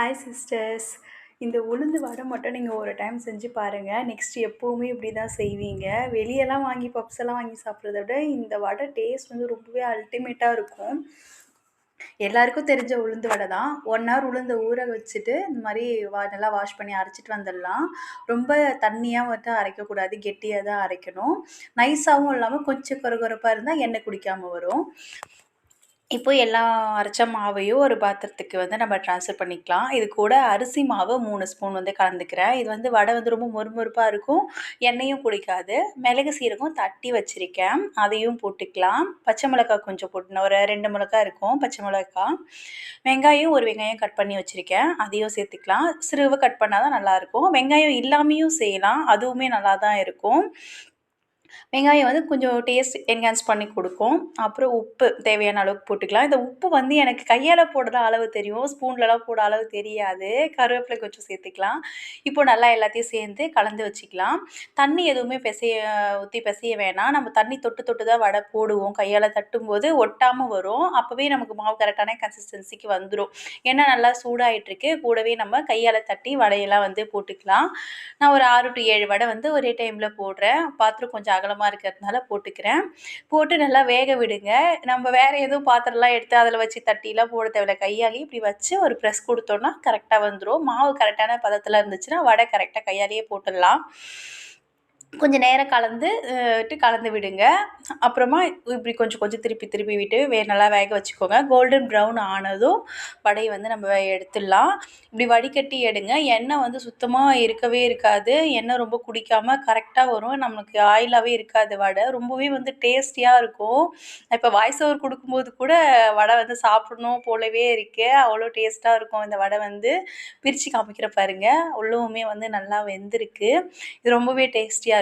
Hi sisters இந்த உளுந்து வடை மட்டும் நீங்கள் ஒரு டைம் செஞ்சு பாருங்கள் நெக்ஸ்ட் எப்போவுமே இப்படி தான் செய்வீங்க. வெளியெல்லாம் வாங்கி பப்ஸ் எல்லாம் வாங்கி சாப்பிட்றத விட இந்த வடை டேஸ்ட் வந்து ரொம்பவே அல்டிமேட்டாக இருக்கும். எல்லாருக்கும் தெரிஞ்ச உளுந்து வடை தான். ஒன் ஹவர் உளுந்த ஊற வச்சுட்டு இந்த மாதிரி வா நல்லா வாஷ் பண்ணி அரைச்சிட்டு வந்துடலாம். ரொம்ப தண்ணியாக வந்து அரைக்கக்கூடாது. கெட்டியாக தான் அரைக்கணும் நைஸாகவும் இல்லாமல் கொஞ்சம் குறகுறப்பாக இருந்தால் எண்ணெய் குடிக்காமல் வரும். இப்போ எல்லா அரைச்ச மாவையும் ஒரு பாத்திரத்துக்கு வந்து நம்ம ட்ரான்ஸ்ஃபர் பண்ணிக்கலாம். இது கூட அரிசி மாவு மூணு ஸ்பூன் வந்து கலந்துக்கிறேன். இது வந்து வடை வந்து ரொம்ப மொறுமொறுப்பாக இருக்கும். எண்ணெயும் குடிக்காது. மிளகு சீரகம் தட்டி வச்சுருக்கேன். அதையும் போட்டுக்கலாம். பச்சை மிளகாய் கொஞ்சம் போட்டுனேன் ஒரு ரெண்டு மிளகா இருக்கும். பச்சை மிளகாய். வெங்காயம் ஒரு வெங்காயம் கட் பண்ணி வச்சுருக்கேன். அதையும் சேர்த்துக்கலாம். சிறுவை கட் பண்ணால் தான் நல்லாயிருக்கும் வெங்காயம் இல்லாமையும் செய்யலாம். அதுவுமே நல்லா தான் இருக்கும். வெங்காயம் வந்து கொஞ்சம் டேஸ்ட் என்ஹான்ஸ் பண்ணி கொடுக்கும். அப்புறம் உப்பு தேவையான அளவுக்கு போட்டுக்கலாம். இந்த உப்பு வந்து எனக்கு கையால் போடுற அளவு தெரியும். ஸ்பூன்லலாம் போட அளவு தெரியாது. கருவேப்பிலை கொஞ்சம் சேர்த்துக்கலாம். இப்போ நல்லா எல்லாத்தையும் சேர்ந்து கலந்து வச்சுக்கலாம். தண்ணி எதுவுமே பிசைய ஊற்றி பிசைய வேணாம். நம்ம தண்ணி தொட்டு தொட்டு தான் வடை போடுவோம். கையால் தட்டும்போது ஒட்டாமல் வரும். அப்போவே நமக்கு மாவு கரெக்டான கன்சிஸ்டன்சிக்கு வந்துடும் ஏன்னா நல்லா சூடாகிட்டுருக்கு கூடவே நம்ம கையால் தட்டி வடையெல்லாம் வந்து போட்டுக்கலாம். நான் ஒரு ஆறு டு ஏழு வடை வந்து ஒரே டைமில் போடுறேன். பாத்திரம் கொஞ்சம் அகலமாக இருக்கிறதுனால போட்டுக்கிறேன். போட்டு நல்லா வேக விடுங்க. நம்ம வேறு எதுவும் பாத்திரம்லாம் எடுத்து அதில் வச்சு தட்டிலாம் போட தேவையில்ல. கையாலேயே இப்படி வச்சு ஒரு ப்ரெஸ் கொடுத்தோன்னா கரெக்டாக வந்துடும் மாவு கரெக்டான பதத்தில் இருந்துச்சுன்னா வடை கரெக்டாக கையாலேயே போட்டுடலாம். கொஞ்சம் நேரம் கலந்து விட்டு கலந்து விடுங்க. அப்புறமா இப்படி கொஞ்சம் கொஞ்சம் திருப்பி திருப்பி விட்டு வே நல்லா வேக வச்சுக்கோங்க. கோல்டன் ப்ரௌன் ஆனதும் வடையை வந்து நம்ம எடுத்துடலாம். இப்படி வடிகட்டி எடுங்க. எண்ணெய் வந்து சுத்தமாக இருக்கவே இருக்காது. எண்ணெய் ரொம்ப குடிக்காமல் கரெக்டாக வரும். நம்மளுக்கு ஆயிலாகவே இருக்காது வடை. ரொம்பவே வந்து டேஸ்டியாக இருக்கும். இப்போ வாய்ஸ் ஓவர் கொடுக்கும்போது கூட வடை வந்து சாப்பிடணும் போலவே இருக்கு. அவ்வளோ டேஸ்ட்டாக இருக்கும் இந்த வடை வந்து. பிரித்து காமிக்கிற பாருங்கள் உள்ளவுமே வந்து நல்லா வெந்திருக்கு. இது ரொம்பவே டேஸ்டியாக